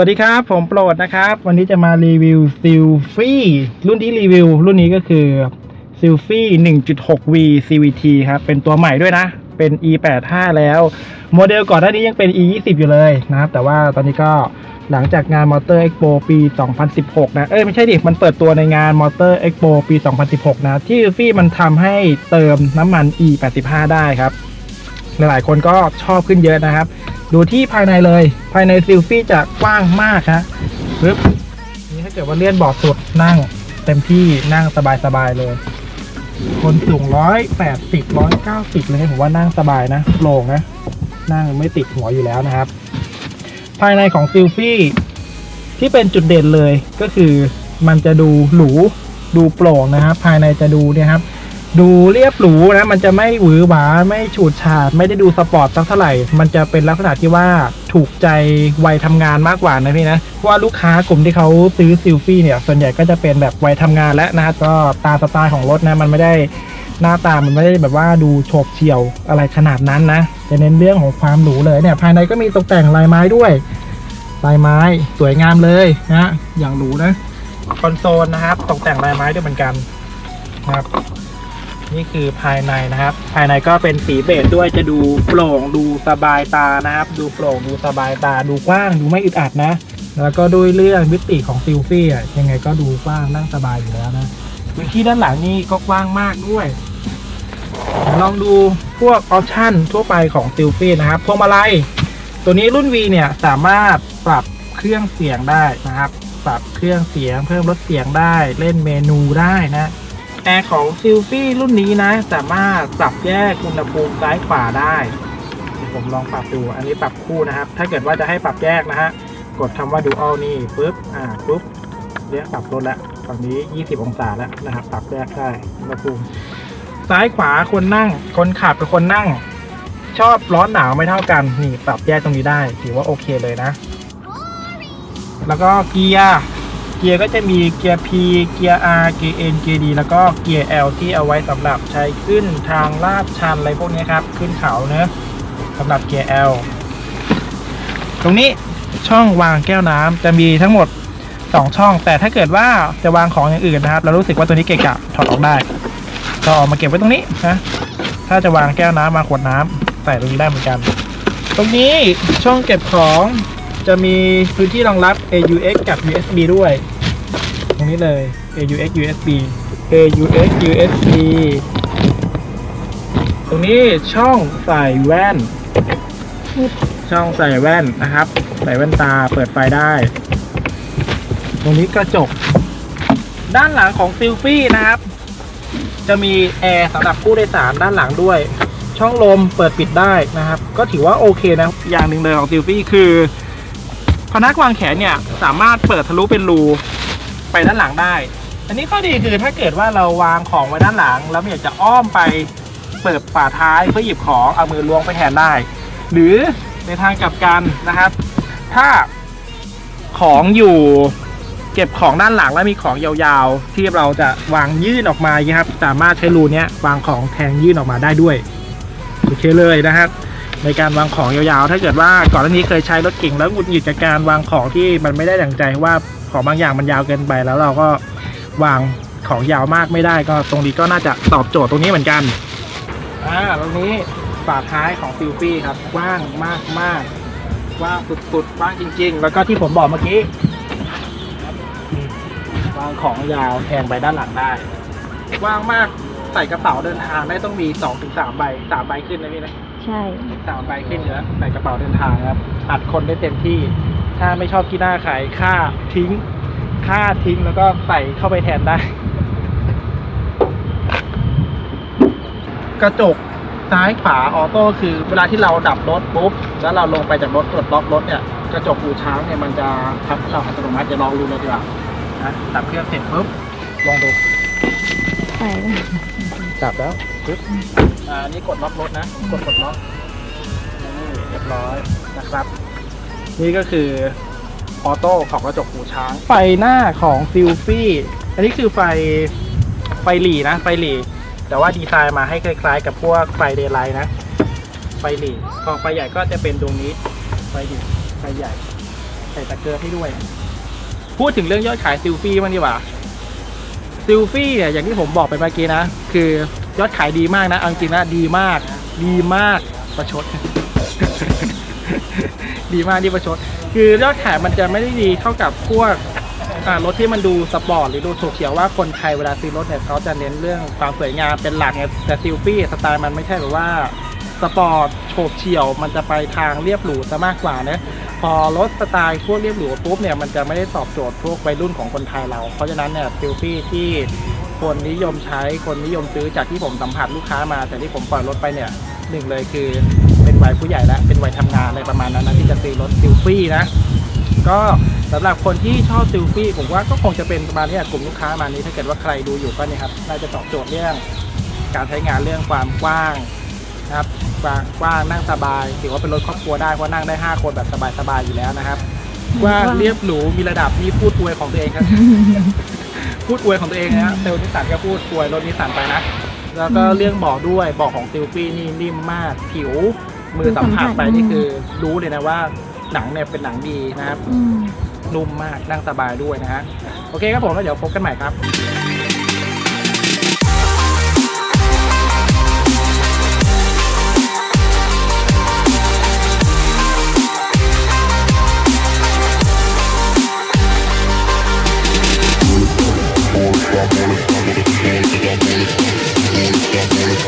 สวัสดีครับ ผมโปรดนะครับ วันนี้จะมารีวิวซิลฟี่รุ่นที่รีวิว รุ่นนี้ก็คือซิลฟี่ 1.6V CVT ครับ เป็นตัวใหม่ด้วยนะ เป็น E85 แล้ว โมเดลก่อนหน้านี้ยังเป็น E20 อยู่เลยนะครับ แต่ว่าตอนนี้ก็หลังจากงานมอเตอร์ Expo ปี 2016 นะ เอ้ย ไม่ใช่ดิ มันเปิดตัวในงานมอเตอร์ Expo ปี 2016 นะ ที่ซิลฟี่มันทำให้เติมน้ำมัน E85 ได้ครับ หลายๆคนก็ชอบขึ้นเยอะนะครับ ดูที่ภายในเลย ภายในซิลฟี่จะกว้างมากฮะปึ๊บนี่ถ้าเกิดว่าเลื่อนเบาะสุดนั่ง เต็มที่นั่งสบายๆเลย คนสูงร้อยแปดสิบร้อยเก้าสิบเลยผมว่านั่งสบายนะโปร่งนะ นั่งไม่ติดหัวอยู่แล้วนะครับ ภายในของซิลฟี่ที่เป็นจุดเด่นเลยก็คือมันจะดูหรูดูโปร่งนะครับ ภายในจะดูเนี่ยครับ ดูเรียบหรูนะ มันจะไม่หวือหวาไม่ฉูดฉาด ไม่ได้ดูสปอร์ตสักเท่าไหร่ มันจะเป็นลักษณะที่ว่าถูกใจวัยทำงานมากกว่านะพี่นะเพราะว่าลูกค้ากลุ่มที่เขาซื้อซิลฟี่เนี่ย ส่วนใหญ่ก็จะเป็นแบบวัยทำงานแล้วนะก็ตามสไตล์ของรถนะ มันไม่ได้หน้าตามันไม่ได้แบบว่าดูโฉบเฉี่ยวอะไรขนาดนั้นนะจะเน้นเรื่องของความหรูเลยเนี่ย ภายในก็มีตกแต่งลายไม้ด้วยลายไม้สวยงามเลยนะอย่างหรูนะคอนโซลนะครับ ตกแต่งลายไม้ด้วยเหมือนกันนะครับ นี่คือภายในนะครับ ภายในก็เป็นสีเบจด้วยจะดูโปร่งดูสบายตานะครับ ดูโปร่งดูสบายตา ดูกว้างดูไม่อึดอัดนะ แล้วก็ด้วยเรื่องมิติของซิลฟี่อะยังไงก็ดูกว้างนั่งสบายอยู่แล้วนะพื้นที่ด้านหลังนี่ก็กว้างมากด้วย ลองดูพวกออปชั่นทั่วไปของซิลฟี่นะครับพวงมาลัยตัวนี้รุ่น V เนี่ยสามารถปรับเครื่องเสียงได้นะครับ ปรับเครื่องเสียงเพิ่มลดเสียงได้เล่นเมนูได้นะ แอร์ของซิลฟี่รุ่นนี้นะ สามารถปรับแยกอุณหภูมิซ้ายขวาได้ผมลองปรับดู อันนี้ปรับคู่นะครับ ถ้าเกิดว่าจะให้ปรับแยกนะฮะ กดคำว่า dual นี่ปุ๊บ อ่าปุ๊บเรียกปรับลดล้วฝั่งนี้ 20 องศาแล้วนะครับ ปรับแยกได้อุณหภูมิ ซ้ายขวาคนนั่ง คนขับกับคนนั่ง ชอบร้อนหนาวไม่เท่ากัน นี่ปรับแยกตรงนี้ได้ ถือว่าโอเคเลยนะ แล้วก็เกียร์ เกียร์ก็จะมีเกียร์ P เกียร์ R เกียร์ N เกียร์ D แล้วก็เกียร์ L ที่เอาไว้สำหรับใช้ขึ้นทางลาดชันอะไรพวกนี้ครับ ขึ้นเขาเนะสำหรับเกียร์ L ตรงนี้ช่องวางแก้วน้ำจะมีทั้งหมด 2 ช่อง แต่ถ้าเกิดว่าจะวางของอย่างอื่นนะครับ เรารู้สึกว่าตัวนี้เกะกะถอดออกได้ก็เอามาเก็บไว้ตรงนี้นะถ้าจะวางแก้วน้ำวางขวดน้ำใส่ตรงนี้ได้เหมือนกัน ตรงนี้ช่องเก็บของ จะมีพื้นที่รองรับ AUX กับ USB ด้วย ตรงนี้เลย AUX USB AUX USB ตรงนี้ช่องใส่แว่น ช่องใส่แว่นนะครับ ใส่แว่นตาเปิดไฟได้ ตรงนี้กระจก ด้านหลังของซิลฟี่นะครับ จะมีแอร์สำหรับผู้โดยสารด้านหลังด้วย ช่องลมเปิดปิดได้นะครับ ก็ถือว่าโอเคนะอย่างหนึ่งเลยของซิลฟี่คือ พนักวางแขนเนี่ยสามารถเปิดทะลุเป็นรูไปด้านหลังได้ อันนี้ข้อดีคือถ้าเกิดว่าเราวางของไว้ด้านหลัง แล้วไม่อยากจะอ้อมไปเปิดฝาท้ายเพื่อหยิบของเอามือล้วงไปแทนได้ หรือในทางกลับกันนะครับ ถ้าของอยู่เก็บของด้านหลังแล้วมีของยาวๆ ที่เราจะวางยื่นออกมาครับ สามารถใช้รูเนี้ยวางของแทงยื่นออกมาได้ด้วยโอเคเลยนะครับ ในการวางของยาวๆ ถ้าเกิดว่าก่อนหน้านี้เคยใช้รถเก่งแล้วหงุดหงิดกับการวางของที่มันไม่ได้ดั่งใจเพราะว่าของบางอย่างมันยาวเกินไปแล้วเราก็วางของยาวมากไม่ได้ก็ตรงนี้ก็น่าจะตอบโจทย์ตรงนี้เหมือนกันอ่าตรงนี้ฝาท้ายของฟิลฟี่ครับกว้างมากมากกว้างสุดๆกว้างจริง ๆ แล้วก็ที่ผมบอกเมื่อกี้วางของยาวแทงไปด้านหลังได้กว้างมากใส่กระเป๋าเดินทางได้ต้องมี2องถึงสามใบสามใบขึ้นนะพี่นะ ใช่สามใบขึ้นเยอะใส่กระเป๋าเดินทางครับอัดคนได้เต็มที่ ถ้าไม่ชอบกีหน้าขายค่าทิ้ง ค่าทิ้งแล้วก็ใส่เข้าไปแทนได้ กระจกซ้ายขวาออโต้คือเวลาที่เราดับรถปุ๊บแล้วเราลงไปจากรถกดล็อกรถเนี่ยกระจกหูช้างเนี่ยมันจะทับให้เราอัตโนมัติจะลองดูเลยดีกว่านะดับเครื่องเสร็จปุ๊บลองดูไปแล้วจับแล้วปึ๊บ อ่าอันนี่กดล็อกรถนะ กดกดล็อกนี่เรียบร้อยนะครับ นี่ก็คือออโต้ของกระจกหูช้าง ไฟหน้าของซิลฟี่ อันนี้คือไฟไฟหลีนะ ไฟหลีแต่ว่าดีไซน์มาให้คล้ายๆ กับพวกไฟเดย์ไลท์นะ ไฟหลีของไฟใหญ่ก็จะเป็นดวงนี้ ไฟหลีไฟใหญ่ไฟส่ตะเกียบให้ด้วย พูดถึงเรื่องยอดขายซิลฟี่บ้างดีกว่าซิลฟี่เนี่ยอย่างที่ผมบอกไปเมื่อกี้นะ คือ ยอดขายดีมากนะเอาจริงนะดีมาก ดีมากประชด ดีมากที่ประชด คือยอดขายมันจะไม่ได้ดีเท่ากับพวกรถที่มันดูสปอร์ตหรือดูโฉบเฉียวว่าคนไทยเวลาซื้อรถเนี่ยเขาจะเน้นเรื่องความสวยงามเป็นหลักไงแต่ซิลฟี่สไตล์มันไม่ใช่แบบว่าสปอร์ตโฉบเฉียวมันจะไปทางเรียบหรูซะมากกว่านะพอรถสไตล์พวกเรียบหรูปุ๊บเนี่ยมันจะไม่ได้ตอบโจทย์พวกวัยรุ่นของคนไทยเรา เพราะฉะนั้นเนี่ยซิลฟี่ที่ คนนิยมใช้คนนิยมซื้อจากที่ผมสัมผัสลูกค้ามา แต่ที่ผมปล่อยรถไปเนี่ยหนึ่งเลยคือเป็นวัยผู้ใหญ่แล้วเป็นวัยทำงานอะไรประมาณนั้นนะที่จะซื้อรถซิลฟี่นะก็สำหรับคนที่ชอบซิลฟี่ผมว่าก็คงจะเป็นประมาณนี้กลุ่มลูกค้ามานี้ถ้าเกิดว่าใครดูอยู่ก็เนี่ยครับน่าจะตอบโจทย์เรื่องการใช้งานเรื่องความกว้างนะครับกว้างกว้างนั่งสบายถือว่าเป็นรถครอบครัวได้เพราะนั่งได้ 5 คนแบบสบายๆอยู่แล้วนะครับกว้างเรียบหรูมีระดับนี่พูดอวยของตัวเองครับ พูดอวยของตัวเองนะเซลล์นิสสันก็พูดอวยรถนิสสันไปนะ แล้วก็เรื่องเบาะด้วยเบาะของซิลฟี่นี่นิ่มมาก ผิวมือสัมผัสไปนี่คือรู้เลยนะว่าหนังเนี่ยเป็นหนังดีนะครับอืมนุ่มมากนั่งสบายด้วยนะฮะโอเคครับผมแล้วเดี๋ยวพบกันใหม่ครับ get it.